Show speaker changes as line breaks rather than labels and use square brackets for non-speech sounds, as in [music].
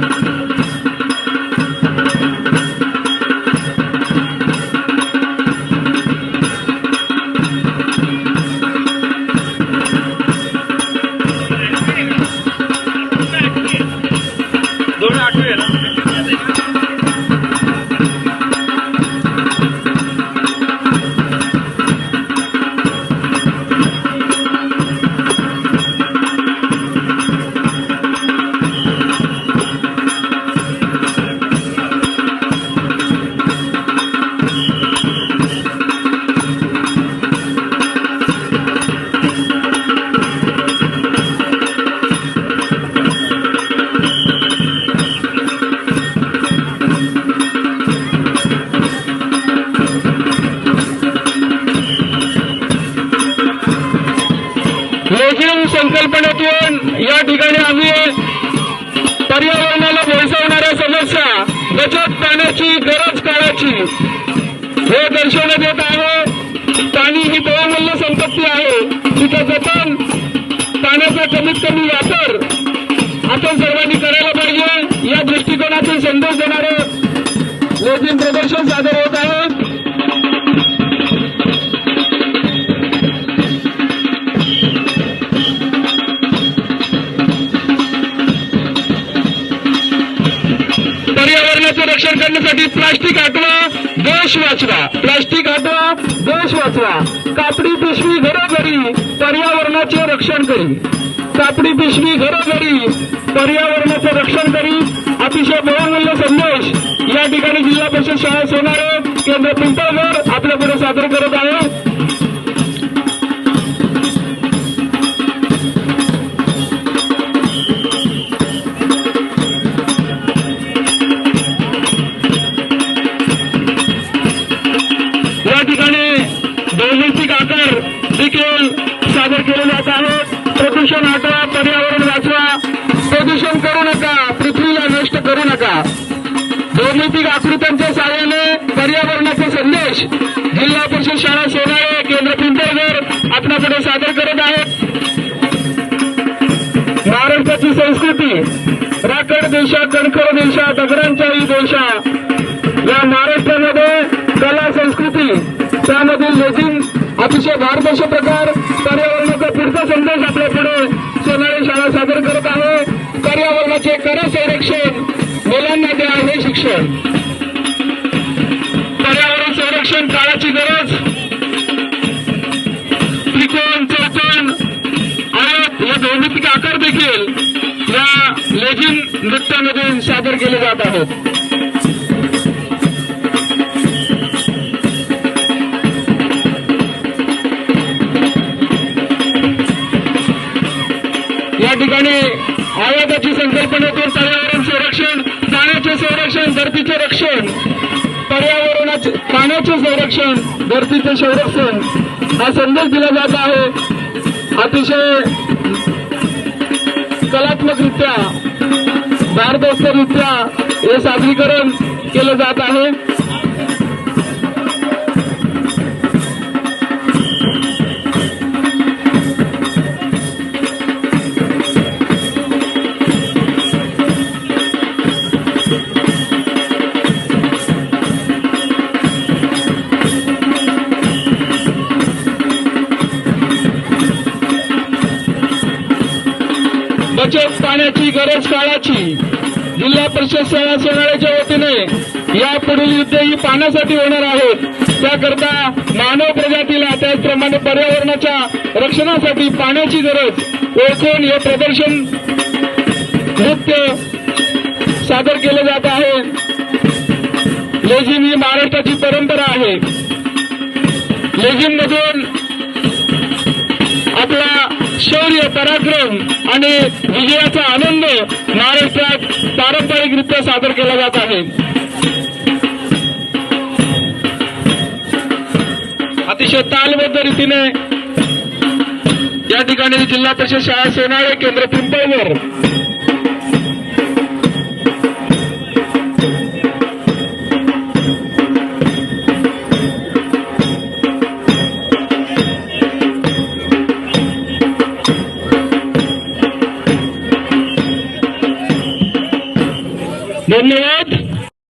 thank [laughs]
you संकल्पनेतून या ठिकाणी आम्ही पर्यावरणाला भेडसावणाऱ्या समस्या बचत पाण्याची गरज काळाची हे दर्शवण्यात येत आहे. पाणी ही बहुमूल्य संपत्ती आहे. तिथं जतन पाण्याचा कमीत कमी वापर आपण सर्वांनी करायला पाहिजे. या दृष्टिकोनातून संदेश देणारे लेझिम प्रदर्शन सादर होत प्रचार करण्यासाठी प्लास्टिक हटवा देश वाचवा. प्लास्टिक हटवा देश वाचवा. कापडी पिशवी घरोघरी पर्यावरणाचे रक्षण करी. कापडी पिशवी घरोघरी पर्यावरणाचं रक्षण करी. अतिशय बहुमूल्य संदेश या ठिकाणी जिल्हा परिषद शाळा सोनारे केंद्र पिंपळगड आपल्या पुढे सादर करत आहे. प्रदूषण हटवा पर्यावरण वाचवा. प्रदूषण करू नका पृथ्वीला नष्ट करू नका. भौमितिक आकृत्यांच्या सहाय्याने पर्यावरणाचा संदेश जिल्हा परिषद शाळा सोनाळे केंद्र पिंपळगर आपल्याकडे सादर करत आहेत. महाराष्ट्राची संस्कृती राकड देशा कणखर देशा दगडांच्याही देशा. या महाराष्ट्रामध्ये कला संस्कृती त्यामधील लोकिंग अतिशय भारदर्श प्रकार पर्यावरणाचा पुढचा संदेश आपल्या पुढे सोनारी शाळा सादर करत आहे पर्यावरणाचे कर संरक्षण मुलांना द्या हे शिक्षण. पर्यावरण संरक्षण काळाची गरज. त्रिकोण चौकोन आयोग हे भौमितिक आकार देखील या लेझिम नृत्यामधून सादर केले जात आहेत. या ठिकाणी आयोगाची संकल्पनेतून पर्यावरण संरक्षण पाण्याचे संरक्षण धरतीचे रक्षण पर्यावरणाचे पाण्याचे संरक्षण धरतीचे संरक्षण. हा संदेश दिला जात आहे. अतिशय कलात्मकरित्या भारदस्तरित्या हे सादरीकरण केलं जात आहे. बचत पाण्याची गरज काळाची. जिल्हा परिषद शाळा सोनाळ्याच्या वतीने या पुढील युद्ध ही पाण्यासाठी होणार आहेत. त्याकरता मानव प्रजातीला त्याचप्रमाणे पर्यावरणाच्या रक्षणासाठी पाण्याची गरज ओळखून हे प्रदर्शन नृत्य सादर केलं जात आहे. लेझिम ही महाराष्ट्राची परंपरा आहे. लेझिम मधून शौर्य पराक्रम आणि विजयाचा आनंद महाराष्ट्रात पारंपरिकरित्या सादर केला जात आहे. अतिशय तालबद्ध रीतीने या ठिकाणी जिल्हा परिषद शाळा सोनाळे केंद्र पिंपळवर என்னையே